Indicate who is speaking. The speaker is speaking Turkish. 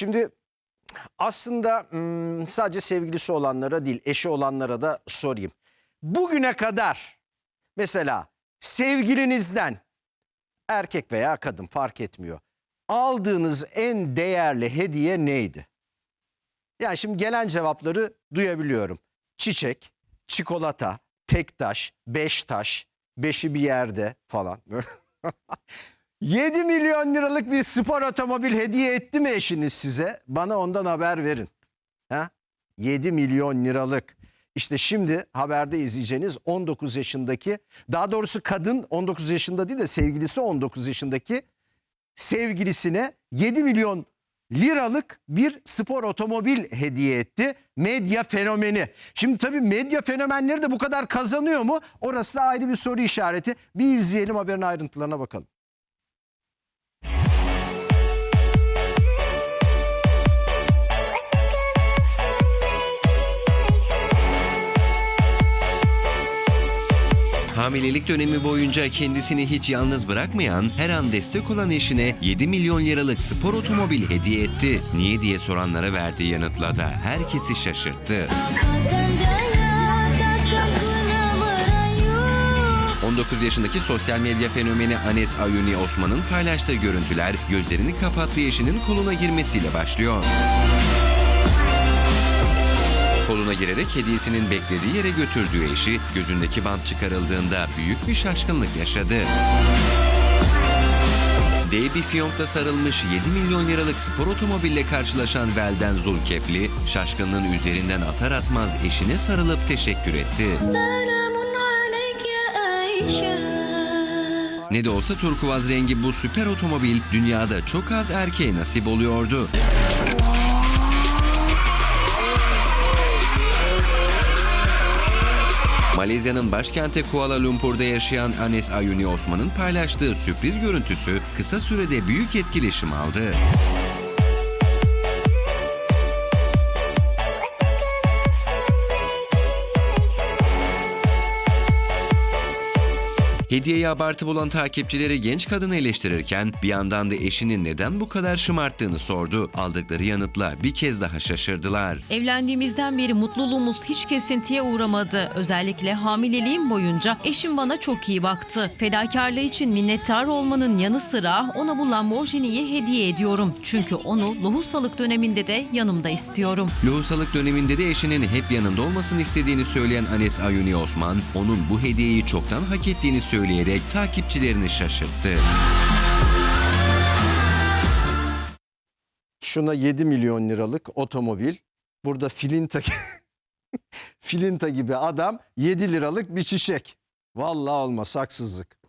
Speaker 1: Şimdi aslında sadece sevgilisi olanlara değil eşi olanlara da sorayım. Bugüne kadar mesela sevgilinizden erkek veya kadın fark etmiyor. Aldığınız en değerli hediye neydi? Yani şimdi gelen cevapları duyabiliyorum. Çiçek, çikolata, tek taş, beş taş, beşi bir yerde falan. 7 milyon liralık bir spor otomobil hediye etti mi eşiniz size? Bana ondan haber verin. Ha? 7 milyon liralık. İşte şimdi haberde izleyeceğiniz 19 yaşındaki, daha doğrusu kadın 19 yaşında değil de sevgilisi 19 yaşındaki sevgilisine 7 milyon liralık bir spor otomobil hediye etti. Medya fenomeni. Şimdi tabii medya fenomenleri de bu kadar kazanıyor mu? Orası da ayrı bir soru işareti. Bir izleyelim haberin ayrıntılarına bakalım.
Speaker 2: Hamilelik dönemi boyunca kendisini hiç yalnız bırakmayan, her an destek olan eşine 7 milyon liralık spor otomobil hediye etti. Niye diye soranlara verdiği yanıtla da herkesi şaşırttı.
Speaker 3: Akan jaya takkan guna merayu
Speaker 2: 19 yaşındaki sosyal medya fenomeni Anes Ayuni Osman'ın paylaştığı görüntüler gözlerini kapattığı eşinin koluna girmesiyle başlıyor. Koluna girerek hediyesinin beklediği yere götürdüğü eşi gözündeki bant çıkarıldığında büyük bir şaşkınlık yaşadı. Dev bir fiyonkla sarılmış 7 milyon liralık spor otomobille karşılaşan Velden Zulkepli, şaşkınlığın üzerinden atar atmaz eşine sarılıp teşekkür etti. Ne de olsa turkuaz rengi bu süper otomobil dünyada çok az erkeğe nasip oluyordu. Malezya'nın başkenti Kuala Lumpur'da yaşayan Anes Ayuni Osman'ın paylaştığı sürpriz görüntüsü kısa sürede büyük etkileşim aldı. Hediyeyi abartı bulan takipçileri genç kadını eleştirirken bir yandan da eşinin neden bu kadar şımarttığını sordu. Aldıkları yanıtla bir kez daha şaşırdılar.
Speaker 4: Evlendiğimizden beri mutluluğumuz hiç kesintiye uğramadı. Özellikle hamileliğim boyunca eşim bana çok iyi baktı. Fedakarlığı için minnettar olmanın yanı sıra ona bu Lamborghini'yi hediye ediyorum. Çünkü onu lohusalık döneminde de yanımda istiyorum.
Speaker 2: Lohusalık döneminde de eşinin hep yanında olmasını istediğini söyleyen Anes Ayuni Osman, onun bu hediyeyi çoktan hak ettiğini söyleyerek takipçilerini şaşırttı.
Speaker 1: Şuna 7 milyon liralık otomobil. Burada filinta filinta gibi adam 7 liralık bir çiçek. Vallahi olmaz haksızlık.